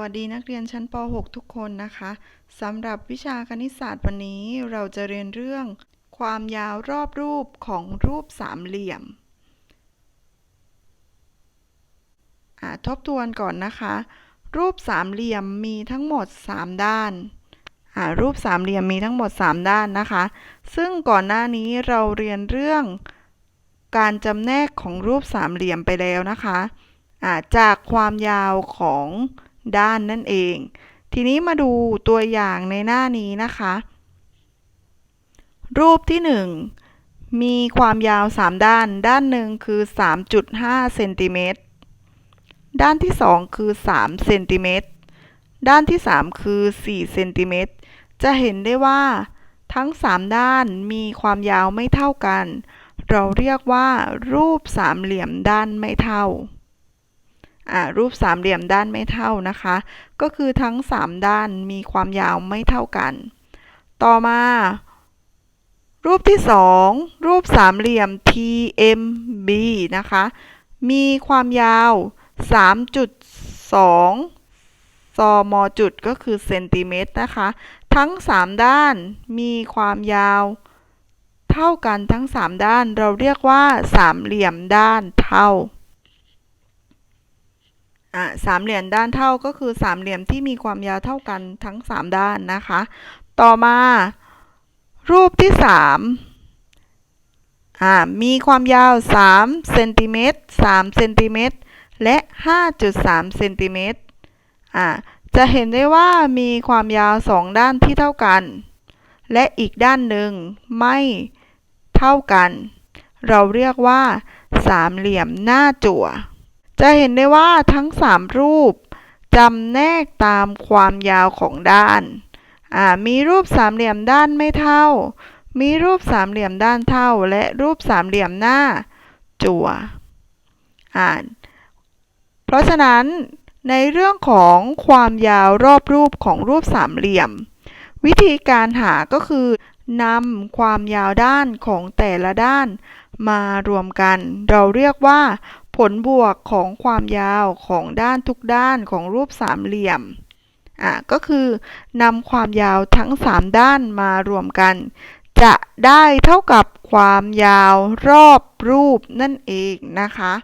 วัสดีนักเรียนชั้นป .6 ทุกคนนะคะสำหรับวิชาคณิตศาสตร์วันนี้เราจะเรียนเรื่อง ความยาวรอบรูปของรูปสามเหลี่ยมอ่าทบทวนก่อนนะคะ รูปสามเหลี่ยมมีทั้งหมด 3 ด้านอ่ารูปสามเหลี่ยมมีทั้งหมด 3 ด้านนะคะ ซึ่งก่อนหน้านี้เราเรียนเรื่องการจำแนกของรูปสามเหลี่ยมไปแล้วนะคะอ่าจากความยาวของ ด้านนั่นเอง ทีนี้มาดูตัวอย่างในหน้านี้นะคะ รูปที่ 1 มีความยาว 3 ด้าน ด้านหนึ่งคือ 3.5เซนติเมตร ด้านที่ 2 คือ3เซนติเมตร ด้านที่ 3 คือ4เซนติเมตร จะเห็นได้ว่า ทั้ง 3 ด้านมีความยาวไม่เท่ากัน เราเรียกว่า รูปสามเหลี่ยมด้านไม่เท่า รูปสามเหลี่ยมด้านไม่เท่านะคะ ก็คือทั้ง 3 ด้านมีความยาวไม่เท่ากัน ต่อมา รูปที่ 2 รูปสามเหลี่ยม TMB นะคะ มีความยาว 3.2 ซมจุดก็คือเซนติเมตรนะคะ ทั้ง 3 ด้านมีความยาวเท่ากันทั้ง 3 ด้าน เราเรียกว่าสามเหลี่ยมด้านเท่า อะสามเหลี่ยมด้านเท่าก็คือสามเหลี่ยมที่มีความยาวเท่ากันทั้ง 3 ด้านนะคะ ต่อมา รูปที่3อ่ามีความยาว3เซนติเมตร3เซนติเมตรและ 5.3เซนติเมตรอ่าจะเห็นได้ว่ามีความยาว 2 ด้านที่เท่ากัน และอีกด้านหนึ่งไม่เท่ากัน เราเรียกว่า สามเหลี่ยมหน้าจั่ว จะเห็นได้ว่าทั้ง 3 รูปจำแนกตามความยาวของด้าน มีรูปสามเหลี่ยมด้านไม่เท่า มีรูปสามเหลี่ยมด้านเท่า และรูปสามเหลี่ยมหน้าจั่วเพราะฉะนั้นในเรื่องของความยาวรอบรูปของรูปสามเหลี่ยม วิธีการหาก็คือนำความยาวด้านของแต่ละด้านมารวมกัน เราเรียกว่า ผลบวกของความยาวของด้านทุกด้านของรูปสามเหลี่ยมอะก็คือนำความยาวทั้ง 3 ด้านมารวมกัน จะได้เท่ากับความยาวรอบรูปนั่นเองนะคะ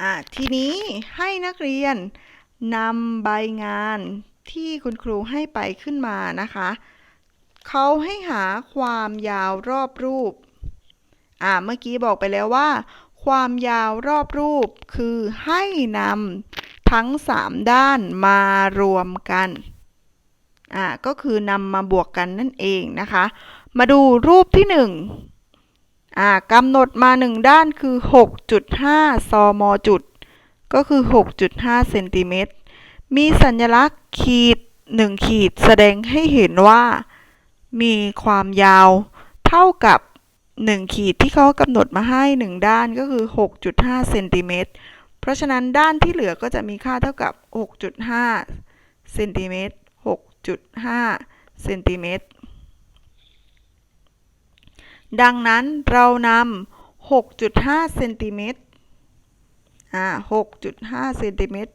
อะทีนี้ให้นักเรียนนำใบงานที่คุณครูให้ไปขึ้นมานะคะ เขาให้หาความยาวรอบรูป อ่าเมื่อกี้บอกไปแล้วว่า ความยาวรอบรูปคือให้นำทั้ง 3 ด้านมารวมกันอ่าก็คือนำมาบวกกันนั่นเองนะคะ มาดูรูปที่ 1อ่ากำหนดมา 1 ด้านคือ 6.5 ซมจุด ก็คือ 6.5 เซนติเมตร มีสัญลักษณ์ขีด 1 ขีดแสดงให้เห็นว่า มีความยาวเท่ากับ 1 ขีดที่เขากำหนดมาให้ 1 ด้านก็คือ 6.5เซนติเมตรเพราะฉะนั้นด้านที่เหลือก็จะมีค่าเท่ากับ 6.5เซนติเมตร6.5เซนติเมตรดังนั้นเรานำ 6.5เซนติเมตรอ่า6.5เซนติเมตร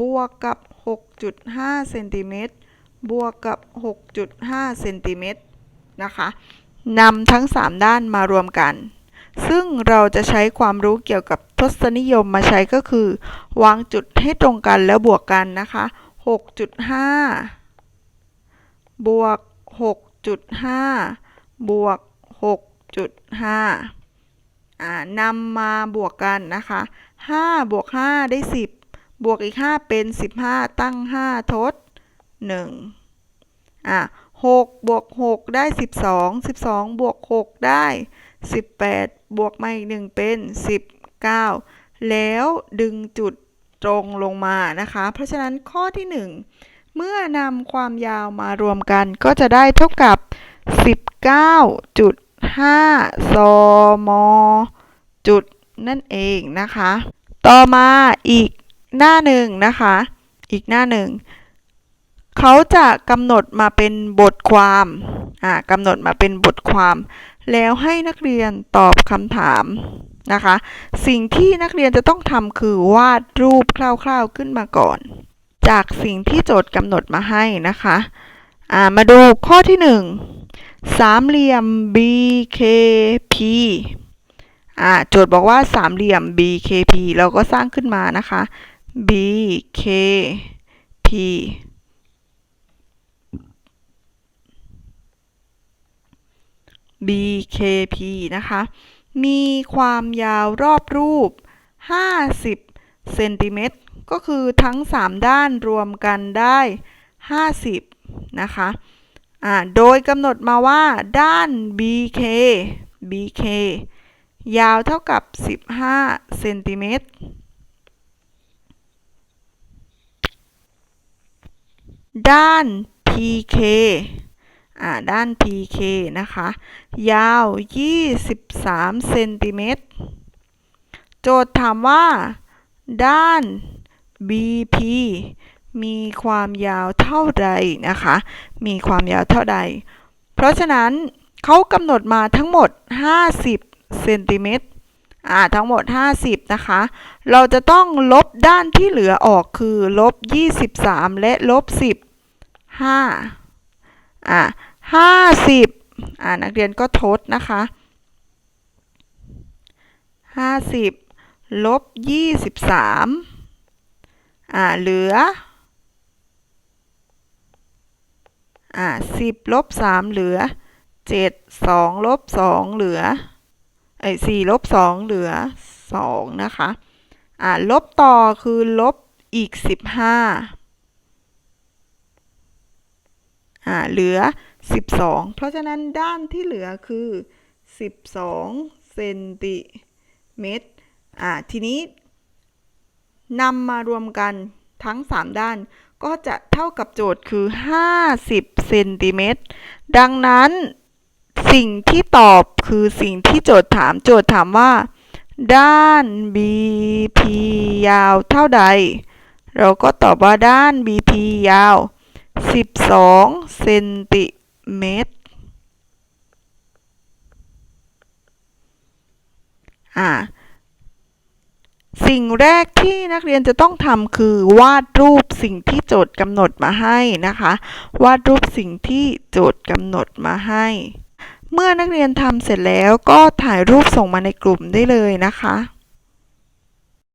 บวกกับ 6.5เซนติเมตรบวกกับ 6.5เซนติเมตรนะคะ นำทั้ง 3 ด้านมารวมกัน ซึ่งเราจะใช้ความรู้เกี่ยวกับทศนิยมมาใช้ก็คือ วางจุดให้ตรงกันแล้วบวกกันนะคะ 6.5 บวก 6.5 บวก 6.5อ่านำมาบวกกันนะคะ 5 บวก 5 ได้ 10 บวกอีก 5 เป็น 15 ตั้ง 5 ทด 1อ่า 6บวก6ได้ 12 12 บวก 6 ได้ 18 บวกมาอีก 1 เป็น 19 แล้วดึงจุดตรงลงมานะคะ เพราะฉะนั้นข้อที่ 1 เมื่อนำความยาวมารวมกันก็จะได้เท่ากับ 19.5 ซมจุดนั่นเองนะคะ ต่อมาอีกหน้าหนึ่งนะคะ อีกหน้าหนึ่ง เขาจะกำหนดมาเป็นบทความอ่ากำหนดมาเป็นบทความ แล้วให้นักเรียนตอบคำถามนะคะ สิ่งที่นักเรียนจะต้องทำคือวาดรูปคร่าวๆขึ้นมาก่อน จากสิ่งที่โจทย์กำหนดมาให้นะคะอ่ามาดูข้อที่หนึ่งสามเหลี่ยม BKP อ่าโจทย์บอกว่าสามเหลี่ยม BKP เราก็สร้างขึ้นมานะคะ BKP BKP นะคะ มีความยาวรอบรูป 50 เซนติเมตร ก็คือทั้ง 3 ด้านรวมกันได้ 50 นะคะอ่าโดยกำหนดมาว่าด้าน BK BK ยาวเท่ากับ 15 เซนติเมตร ด้าน PK ด้าน PK นะคะ ยาว 23 เซนติเมตร โจทย์ถามว่า ด้าน BP มีความยาวเท่าใดนะคะ มีความยาวเท่าใด เพราะฉะนั้นเขากำหนดมาทั้งหมด 50 เซนติเมตร อ่า ทั้งหมด 50 นะคะ เราจะต้องลบด้านที่เหลือออกคือ ลบ 23 และลบ 10 5 อะห้าสิบอะนักเรียนก็ทดนะคะห้าสิบลบยี่สิบสามอ่าเหลืออ่าสิบลบสามเหลือเจ็ดสองลบสองเหลือไอ้สี่ลบสองเหลือสองนะคะอ่าลบต่อคือลบอีกสิบห้า เหลือ 12 เพราะฉะนั้นด้านที่เหลือคือ 12เซนติเมตรอ่าทีนี้นำมารวมกันทั้ง 3 ด้าน ก็จะเท่ากับโจทย์คือ 50เซนติเมตรดังนั้นสิ่งที่ตอบคือสิ่งที่โจทย์ถามโจทย์ถามว่า ด้าน BP ยาวเท่าใด เราก็ตอบว่าด้าน BP ยาว 12เซนติเมตร อ่า สิ่งแรกที่นักเรียนจะต้องทำคือวาดรูปสิ่งที่โจทย์กำหนดมาให้นะคะ วาดรูปสิ่งที่โจทย์กำหนดมาให้ เมื่อนักเรียนทำเสร็จแล้วก็ถ่ายรูปส่งมาในกลุ่มได้เลยนะคะ